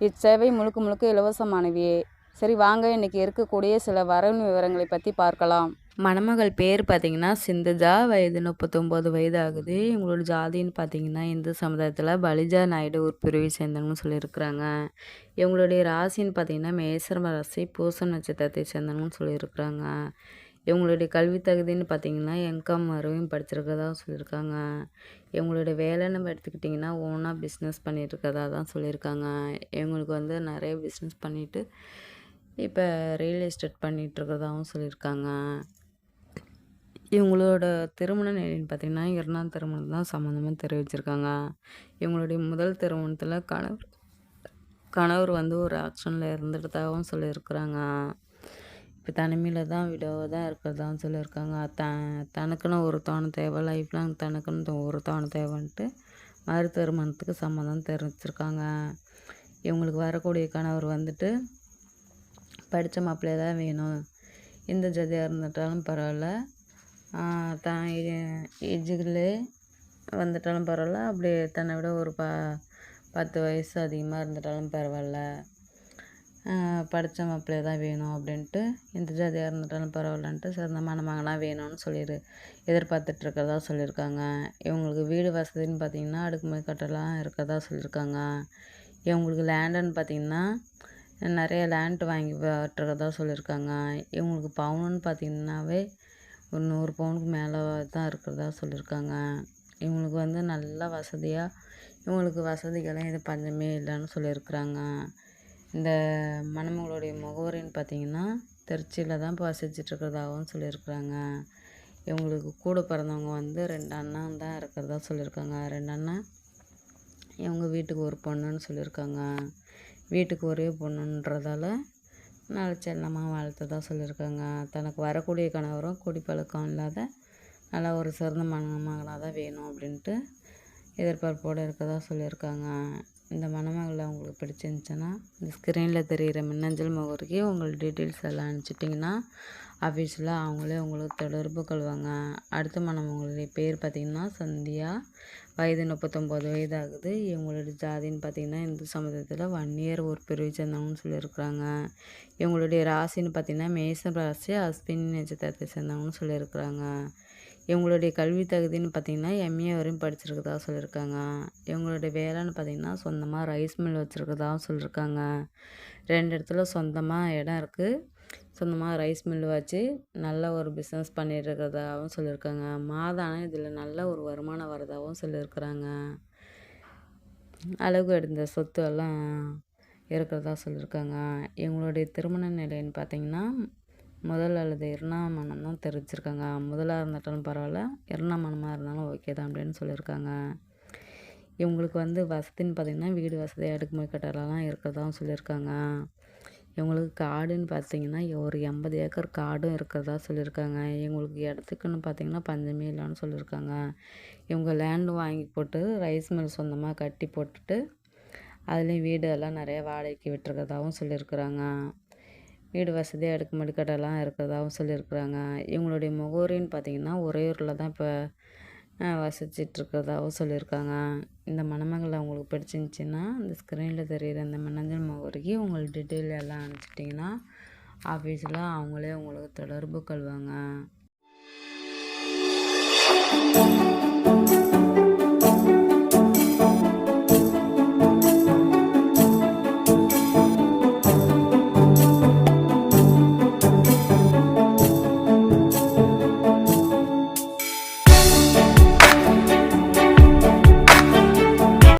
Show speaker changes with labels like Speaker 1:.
Speaker 1: இச்சேவை முழுக்க முழுக்க இலவசமானவையே. சரி வாங்க இன்றைக்கி இருக்கக்கூடிய சில வரவு விவரங்களை பற்றி பார்க்கலாம்.
Speaker 2: மணமகள் பேர் பார்த்தீங்கன்னா சிந்துஜா. வயது முப்பத்தொம்போது வயது ஆகுது இவங்களோட ஜாதின்னு பார்த்தீங்கன்னா இந்து சமுதாயத்தில் பலிஜா நாயுடு ஒரு பிரிவை சேர்ந்தவங்கன்னு சொல்லியிருக்கிறாங்க. இவங்களுடைய ராசின்னு பார்த்தீங்கன்னா மேசரம் ராசி பூசம் நட்சத்திரத்தை சேர்ந்தவங்கன்னு சொல்லியிருக்கிறாங்க. இவங்களுடைய கல்வி தகுதின்னு பார்த்தீங்கன்னா எம்காம் வரையும் படிச்சிருக்கதா சொல்லியிருக்காங்க. இவங்களுடைய வேலைன்னு எடுத்துக்கிட்டிங்கன்னா ஓனாக பிஸ்னஸ் பண்ணிகிட்ருக்கதா தான் சொல்லியிருக்காங்க. இவங்களுக்கு வந்து நிறைய பிஸ்னஸ் பண்ணிவிட்டு இப்போ ரியல் எஸ்டேட் பண்ணிகிட்ருக்கதாகவும் சொல்லியிருக்காங்க. இவங்களோட திருமண நிலைன்னு பார்த்திங்கன்னா இரண்டாம் திருமணம் தான் சம்மந்தமாக தெரிவிச்சிருக்காங்க. இவங்களுடைய முதல் திருமணத்தில் கணவர் கணவர் வந்து ஒரு ஆக்ஷனில் இருந்துட்டதாகவும் சொல்லியிருக்கிறாங்க. இப்போ தனிமையில் தான் விடோவாக தான் இருக்கிறதான்னு சொல்லியிருக்காங்க. த தனக்குன்னு ஒரு தோணம் தேவை லைஃப் லாங் தனக்குன்னு ஒரு தோணம் தேவைன்ட்டு மறு திருமணத்துக்கு சம்மதம் தெரிவிச்சிருக்காங்க. இவங்களுக்கு வரக்கூடிய கணவர் வந்துட்டு படித்த மாப்பிள்ளையே தான் வேணும். எந்த ஜாதியாக இருந்துட்டாலும் பரவாயில்ல. தான் ஏஜுகளே வந்துட்டாலும் பரவாயில்ல. அப்படி தன்னை விட ஒரு ப பத்து வயசு அதிகமாக இருந்துட்டாலும் பரவாயில்ல. படித்த மாப்பிள்ளைய தான் வேணும் அப்படின்ட்டு எந்த ஜாதியாக இருந்துட்டாலும் பரவாயில்லன்ட்டு சிறந்த மணமகனாக வேணும்னு சொல்லிடு எதிர்பார்த்துட்ருக்கறதா சொல்லியிருக்காங்க இவங்களுக்கு வீடு வசதின்னு பார்த்திங்கன்னா அடுக்குமுறை கட்டலாம் இருக்கிறதா சொல்லியிருக்காங்க இவங்களுக்கு லேண்டுன்னு பார்த்திங்கன்னா நிறைய லேண்ட் வாங்கி விட்டுறதா சொல்லியிருக்காங்க இவங்களுக்கு பவுனுன்னு பார்த்திங்கன்னாவே ஒரு நூறு பவுனுக்கு மேலே தான் இருக்கிறதா சொல்லியிருக்காங்க இவங்களுக்கு வந்து நல்ல வசதியாக இவங்களுக்கு வசதிகள்லாம் எதுவும் பஞ்சமே இல்லைன்னு சொல்லியிருக்கிறாங்க. இந்த மணமகளுடைய முகவரின்னு பார்த்தீங்கன்னா திருச்சியில் தான் இப்போ வசிச்சிட்ருக்கிறதாகவும் சொல்லியிருக்கிறாங்க. இவங்களுக்கு கூட பிறந்தவங்க வந்து ரெண்டு அண்ணன் தான் இருக்கிறதா சொல்லியிருக்காங்க. ரெண்டு அண்ணன் இவங்க வீட்டுக்கு ஒரு பொண்ணுன்னு சொல்லியிருக்காங்க. வீட்டுக்கு ஒரே பொண்ணுன்றதால நல்ல செல்லமாக வாழ்த்ததா சொல்லியிருக்காங்க. தனக்கு வரக்கூடிய கணவரும் குடிப்பழக்கம் இல்லாத நல்லா ஒரு சிறந்த மணமகனாக தான் வேணும் அப்படின்ட்டு எதிர்பார்ப்போடு இருக்கதா சொல்லியிருக்காங்க. இந்த மணமகளை உங்களுக்கு பிடிச்சிருந்துச்சுன்னா இந்த ஸ்க்ரீனில் தெரிகிற மின்னஞ்சல் முகவரிக்கு உங்கள் டீட்டெயில்ஸ் எல்லாம் அனுப்பிச்சிட்டிங்கன்னா ஆஃபீஸில் அவங்களே உங்களுக்கு தொடர்பு கொள்வாங்க. அடுத்த மணமகளுடைய பேர் பார்த்திங்கன்னா சந்தியா. வயது முப்பத்தொம்போது வயது ஆகுது இவங்களுடைய ஜாதின்னு பார்த்திங்கன்னா இந்து சமுதாயத்தில் ஒன் இயர் ஒரு பிரிவு சேர்ந்தவங்கன்னு சொல்லியிருக்கிறாங்க. இவங்களுடைய ராசின்னு பார்த்திங்கன்னா மேச ராசி அஸ்வினி நட்சத்திரத்தை சேர்ந்தவங்கன்னு சொல்லியிருக்கிறாங்க. இவங்களுடைய கல்வி தகுதின்னு பார்த்திங்கன்னா எம்ஏ வரையும் படிச்சிருக்கதா சொல்லியிருக்காங்க. இவங்களுடைய வேலைன்னு பார்த்திங்கன்னா சொந்தமாக ரைஸ் மில் வச்சுருக்கதாகவும் சொல்லியிருக்காங்க. ரெண்டு இடத்துல சொந்தமாக இடம் இருக்குது சொந்தமாக ரைஸ் மில் வச்சு நல்ல ஒரு பிஸ்னஸ் பண்ணிட்டுருக்கிறதாகவும் சொல்லியிருக்காங்க. மாதானம் இதில் நல்ல ஒரு வருமானம் வரதாகவும் சொல்லியிருக்கிறாங்க. அளவு எடுத்த சொத்து எல்லாம் இருக்கிறதா சொல்லியிருக்காங்க. இவங்களுடைய திருமண நிலைன்னு பார்த்திங்கன்னா முதல் அல்லது இரண்டாம் மனம் தான் தெரிவிச்சிருக்காங்க முதலாக இருந்துட்டாலும் பரவாயில்ல இரண்டாம் மனமாக இருந்தாலும் ஓகே தான் அப்படின்னு சொல்லியிருக்காங்க. இவங்களுக்கு வந்து வசதின்னு பார்த்திங்கன்னா வீடு வசதி அடுக்குமுறை கட்டலாம் இருக்கிறதாவும் சொல்லியிருக்காங்க. இவங்களுக்கு காடுன்னு பார்த்தீங்கன்னா ஒரு எண்பது ஏக்கர் காடும் இருக்கிறதா சொல்லியிருக்காங்க. இவங்களுக்கு இடத்துக்குன்னு பார்த்தீங்கன்னா பஞ்சமே இல்லைன்னு சொல்லியிருக்காங்க. இவங்க லேண்டு வாங்கி போட்டு ரைஸ் மில் சொந்தமாக கட்டி போட்டுட்டு அதுலேயும் வீடு எல்லாம் நிறைய வாடகைக்கு விட்டுருக்கதாகவும் சொல்லியிருக்கிறாங்க. வீடு வசதியாக அடுக்கு மடுக்கடெல்லாம் இருக்கிறதாகவும் சொல்லியிருக்கிறாங்க. இவங்களுடைய முகவரின்னு பார்த்திங்கன்னா உறையூரில் தான் இப்போ வசிச்சிட்ருக்கிறதாகவும் சொல்லியிருக்காங்க. இந்த மணமகள் அவங்களுக்கு பிடிச்சிருந்துச்சின்னா இந்த ஸ்க்ரீனில் தெரிகிற அந்த மின்னஞ்சல் முகவரிக்கு உங்கள் டீட்டெயில் எல்லாம் அனுப்பிச்சிட்டிங்கன்னா ஆஃபீஸில் அவங்களே உங்களுக்கு தொடர்பு கொள்வாங்க.